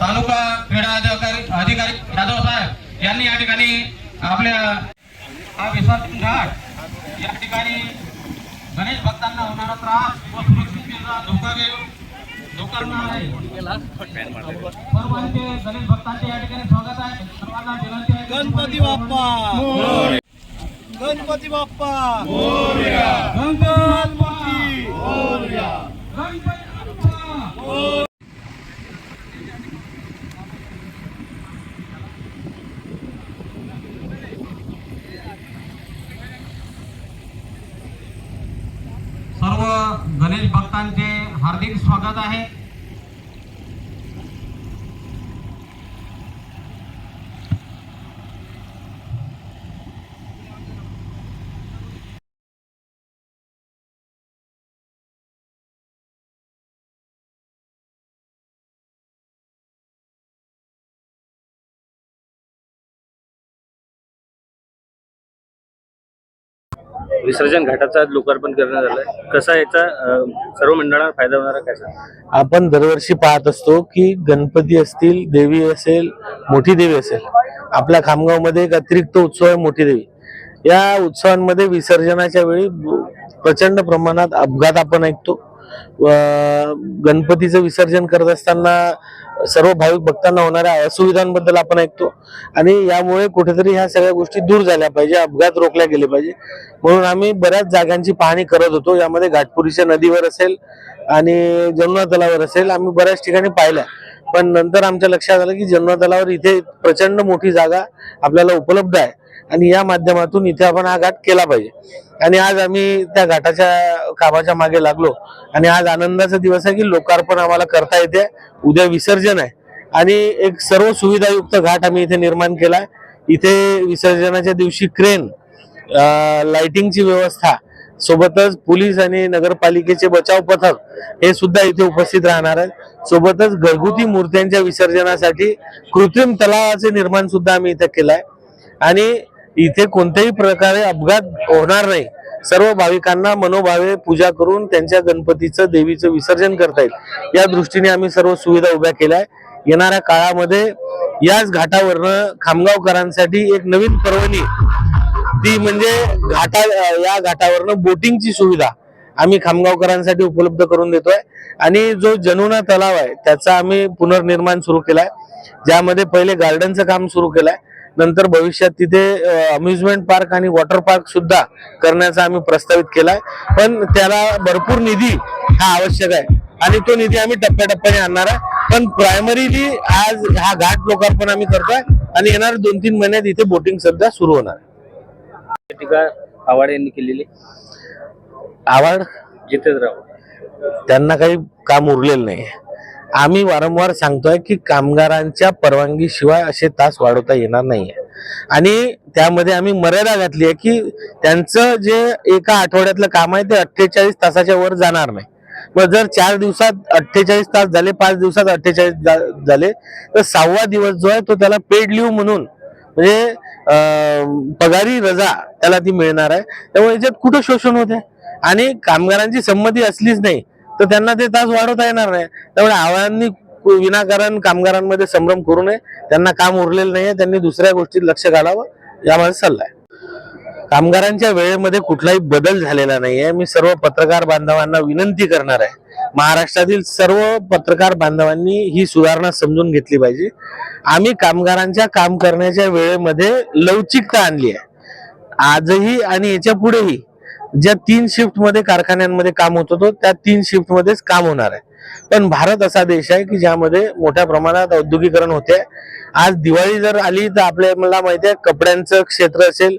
तालुका क्रीडा अधिकारी अधिकारी यादव साहेब यांनी या ठिकाणी आपल्या हा विसर्जन घाट या ठिकाणी गणेश भक्तांना होणारा त्रास व सुरक्षिततेचा धोका सर्वांचे गणेश भक्तांचे या ठिकाणी स्वागत आहे. सर्वांना विनंती आहे गणपती बाप्पा! गणपती बाप्पा! गणपती बाप्पा! सर्व गणेश भक्तांचे हार्दिक आहे. विसर्जन घाटाचा आज लोकार्पण करण्यात आलं कसा याचा सर्व मंडळाला फायदा होणार काय आपण दरवर्षी पाहत असतो की गणपती असतील देवी असेल मोठी देवी असेल आपल्या खामगावमध्ये एक अतिरिक्त उत्सव आहे मोठी देवी. या उत्सवांमध्ये विसर्जनाच्या वेळी प्रचंड प्रमाणात अपघात आपण ऐकतो. गणपतीचं विसर्जन करत असताना सर्व भाविक भक्तांना होणाऱ्या असुविधांबद्दल आपण ऐकतो. आणि यामुळे कुठेतरी ह्या सगळ्या गोष्टी दूर झाल्या पाहिजे अपघात रोखल्या गेले पाहिजे. म्हणून आम्ही बऱ्याच जागांची पाहणी करत होतो. यामध्ये घाटपुरीच्या नदीवर असेल आणि जमुना तलावर असेल आम्ही बऱ्याच ठिकाणी पाहिल्या. पण नंतर आमच्या लक्षात आलं की जमुना तलावर इथे प्रचंड मोठी जागा आपल्याला उपलब्ध आहे. आणि या माध्यमातून इथे आपण हा घाट केला पाहिजे. आणि आज आम्ही त्या घाटाच्या कामाच्या मागे लागलो. आणि आज आनंदाचा दिवस आहे की लोकार्पण आम्हाला करता येते. उद्या विसर्जन आहे. आणि एक सर्व सुविधायुक्त घाट आम्ही इथे निर्माण केला इथे विसर्जनाच्या दिवशी क्रेन लाइटिंगची व्यवस्था सोबतच पोलीस आणि नगरपालिकेचे बचाव पथक हे सुद्धा इथे उपस्थित राहणार आहेत. सोबतच घरगुती मूर्त्यांच्या विसर्जनासाठी कृत्रिम तलावाचे निर्माण सुद्धा आम्ही इथे केलं आहे आणि इथे कोणत्याही प्रकारे अपघात होणार नाही. सर्व भाविकांना मनोभावे पूजा करून त्यांच्या गणपतीचं देवीचं विसर्जन करता येईल. या दृष्टीने आम्ही सर्व सुविधा उभ्या केल्या. आहे येणाऱ्या काळामध्ये याच घाटावरनं खामगावकरांसाठी एक नवीन पर्वणी. ती म्हणजे घाटा या घाटावरनं बोटिंगची सुविधा आम्ही खामगावकरांसाठी उपलब्ध करून देतोय. आणि जो जनुना तलाव आहे त्याचा आम्ही पुनर्निर्माण सुरू केलाय. ज्यामध्ये पहिले गार्डनचं काम सुरू केलंय. नंतर भविष्यात तिथे अम्युजमेंट पार्क आणि वॉटर पार्क सुद्धा करण्याचा आम्ही प्रस्तावित केलाय. पण त्याला भरपूर निधी हा आवश्यक आहे. आणि तो निधी आम्ही टप्प्याटप्प्याने आणणार आहे. पण प्रायमरीली आज हा घाट लोकार्पण आम्ही करतोय आणि येणार दोन तीन महिन्यात इथे बोटिंग सध्या सुरू होणार आहे. टीका आवाड यांनी केलेली? आवड जितेंद्रराव त्यांना काही काम उरलेलं नाही. आम्ही वारंवार सांगतोय की कामगारांच्या परवानगी शिवाय असे तास वाढवता येणार नाही आणि त्यामध्ये आम्ही मर्यादा घातली आहे की त्यांचं जे एका आठवड्यातलं काम आहे ते अठ्ठेचाळीस तासाच्या वर जाणार नाही. मग जर चार दिवसात अठ्ठेचाळीस तास झाले पाच दिवसात अठ्ठेचाळीस झाले तर सहावा दिवस जो आहे तो त्याला पेड लिव्ह म्हणून म्हणजे पगारी रजा त्याला ती मिळणार आहे. त्यामुळे याच्यात कुठं शोषण होते आणि कामगारांची संमती असलीच नाही तर त्यांना ते तास वाढवता येणार नाही. त्यामुळे आव्हानांनी विनाकारण कामगारांमध्ये संभ्रम करू नये. त्यांना काम उरलेलं नाहीये. त्यांनी दुसऱ्या गोष्टीत लक्ष घालावं. या माझा सल्ला आहे कामगारांच्या वेळेमध्ये कुठलाही बदल झालेला नाहीये. मी सर्व पत्रकार बांधवांना विनंती करणार आहे. महाराष्ट्रातील सर्व पत्रकार बांधवांनी ही सुधारणा समजून घेतली पाहिजे. आम्ही कामगारांच्या काम करण्याच्या वेळेमध्ये लवचिकता आणली आहे. आजही आणि याच्या पुढेही ज्या तीन शिफ्टमध्ये कारखान्यांमध्ये काम होत होतं त्या तीन शिफ्टमध्येच काम होणार आहे. पण भारत असा देश आहे की ज्यामध्ये मोठ्या प्रमाणात औद्योगिकरण होते. आज दिवाळी जर आली तर आपल्याला माहिती आहे कपड्यांचं क्षेत्र असेल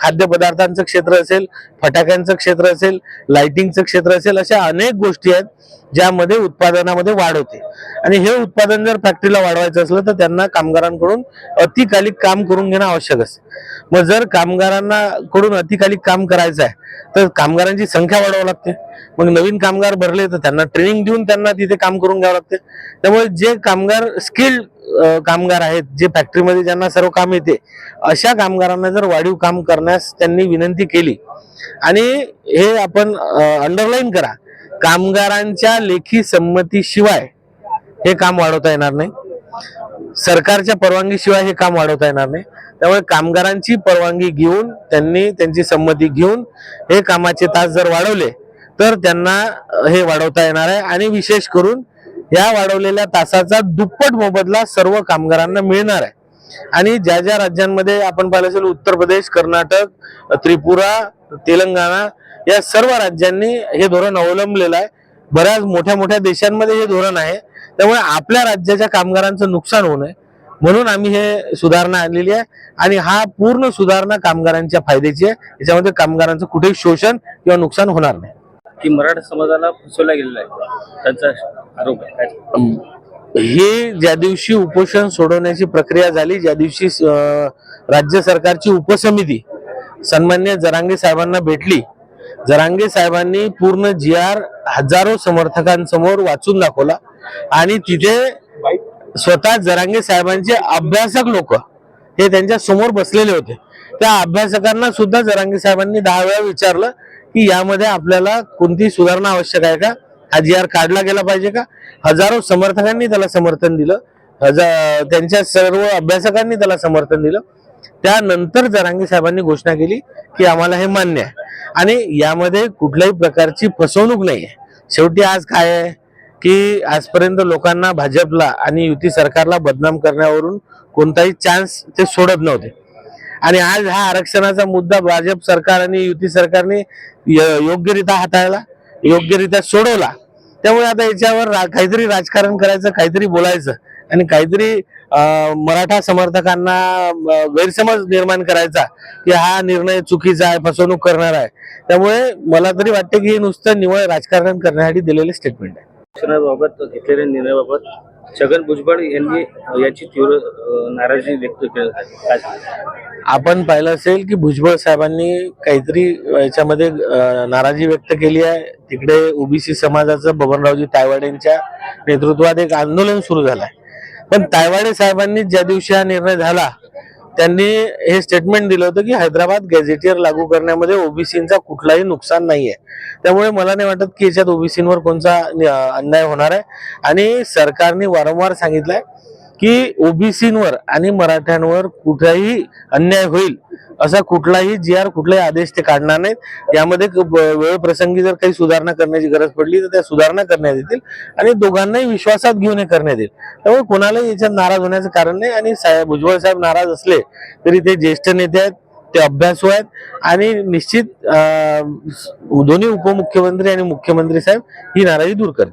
खाद्यपदार्थांचं क्षेत्र असेल फटाक्यांचं क्षेत्र असेल लाइटिंगचं क्षेत्र असेल अशा अनेक गोष्टी आहेत ज्यामध्ये उत्पादनामध्ये वाढ होते. आणि हे उत्पादन जर फॅक्टरीला वाढवायचं असलं तर त्यांना कामगारांकडून अतिकालिक काम करून घेणं आवश्यक असते. मग जर कामगारांना कडून अतिकालिक काम करायचं आहे तर कामगारांची संख्या वाढवावी लागते. मग नवीन कामगार भरले तर त्यांना ट्रेनिंग देऊन त्यांना तिथे काम करून घ्यावं लागते. त्यामुळे जे कामगार स्किल्ड कामगार आहेत जे फॅक्टरीमध्ये ज्यांना सर्व काम येते अशा कामगारांना जर वाढीव काम करण्यास त्यांनी विनंती केली आणि हे आपण अंडरलाईन करा. कामगारांच्या लेखी संमतीशिवाय हे काम वाढवता येणार नाही. सरकारच्या परवानगीशिवाय हे काम वाढवता येणार नाही. त्यामुळे कामगारांची परवानगी घेऊन त्यांनी त्यांची संमती घेऊन हे कामाचे तास जर वाढवले तर त्यांना हे वाढवता येणार आहे. आणि विशेष करून या वाढवलेल्या तासाचा दुप्पट मोबदला सर्व कामगारांना मिळणार आहे. आणि ज्या ज्या राज्यांमध्ये आपण पाहिलं असेल उत्तर प्रदेश कर्नाटक त्रिपुरा तेलंगणा या सर्व राज्यांनी हे धोरण अवलंबलेलं आहे. बऱ्याच मोठ्या मोठ्या देशांमध्ये हे धोरण आहे. त्यामुळे आपल्या राज्याच्या कामगारांचं नुकसान होऊ नये. म्हणून आम्ही हे सुधारणा आणलेली आहे. आणि हा पूर्ण सुधारणा कामगारांच्या फायद्याची आहे. याच्यामध्ये कामगारांचं कुठेही शोषण किंवा नुकसान होणार नाही. की मराठा समाजाला फसवला गेलेला आहे. त्यांचा आरोप आहे. काय? हे ज्या दिवशी उपोषण सोडवण्याची प्रक्रिया झाली ज्या दिवशी राज्य सरकारची उपसमिती सन्मान्य जरांगे साहेबांना भेटली जरांगे साहेबांनी पूर्ण जी आर हजारो समर्थकांसमोर वाचून दाखवला आणि तिथे स्वतः जरांगे साहेबांचे अभ्यासक लोक हे त्यांच्यासमोर बसलेले होते. त्या अभ्यासकांना सुद्धा जरांगे साहेबांनी दहा वेळा विचारलं की यामध्ये आपल्याला कोणती सुधारणा आवश्यक आहे का? हा जी आर काढला गेला पाहिजे का? हजारो समर्थकांनी त्याला समर्थन दिलं. हजार त्यांच्या सर्व अभ्यासकांनी त्याला समर्थन दिलं. त्यानंतर जरांगी साहेबांनी घोषणा केली की आम्हाला हे मान्य आहे. आणि यामध्ये कुठल्याही प्रकारची फसवणूक नाही आहे शेवटी आज काय आहे? की आजपर्यंत लोकांना भाजपला आणि युती सरकारला बदनाम करण्यावरून कोणताही चान्स ते सोडत नव्हते. आणि आज हा आरक्षणाचा मुद्दा भाजप सरकार आणि युती सरकारने योग्यरित्या हाताळला योग्यरित्या सोडवला. त्यामुळे आता याच्यावर रा- काहीतरी राजकारण करायचं काहीतरी बोलायचं आणि काहीतरी मराठा समर्थकांना गैरसमज निर्माण करायचा की हा निर्णय चुकीचा आहे फसवणूक करणार आहे. त्यामुळे मला तरी वाटते की हे नुसतं निवळ राजकारण करण्यासाठी दिलेले स्टेटमेंट आहे. घेतलेल्या निर्णयाबाबत छगन भुजबळ यांनी याची तीव्र नाराजी व्यक्त केली. आपण पाहिलं असेल की भुजबळ साहेबांनी काहीतरी याच्यामध्ये नाराजी व्यक्त केली आहे. तिकडे ओबीसी समाजाचं बबनरावजी तायवाडेंच्या नेतृत्वात एक आंदोलन सुरू झालं आहे पण तायवाडे साहेबांनी ज्या दिवशी हा निर्णय झाला त्यांनी हे स्टेटमेंट दिलं होतं की हैदराबाद गॅझेटियर लागू करण्यामध्ये ओबीसीचा कुठलाही नुकसान नाहीये. त्यामुळे मला नाही वाटत की याच्यात ओबीसीवर कोणता अन्याय होणार आहे. आणि सरकारने वारंवार सांगितलंय की ओबीसीवर आणि मराठ्यांवर कुठलाही अन्याय होईल असा कुठलाही जी आर कुठलाही आदेश ते काढणार नाहीत. यामध्ये वेळप्रसंगी जर काही सुधारणा करण्याची गरज पडली तर त्या सुधारणा करण्यात येतील आणि दोघांनाही विश्वासात घेऊन हे करण्यात येईल. त्यामुळे कोणालाही याच्यात नाराज होण्याचं कारण नाही आणि साहेब भुजबळ साहेब नाराज असले तरी ते ज्येष्ठ नेते आहेत ते अभ्यासू आहेत आणि निश्चित दोन्ही उपमुख्यमंत्री आणि मुख्यमंत्री साहेब ही नाराजी दूर करतील.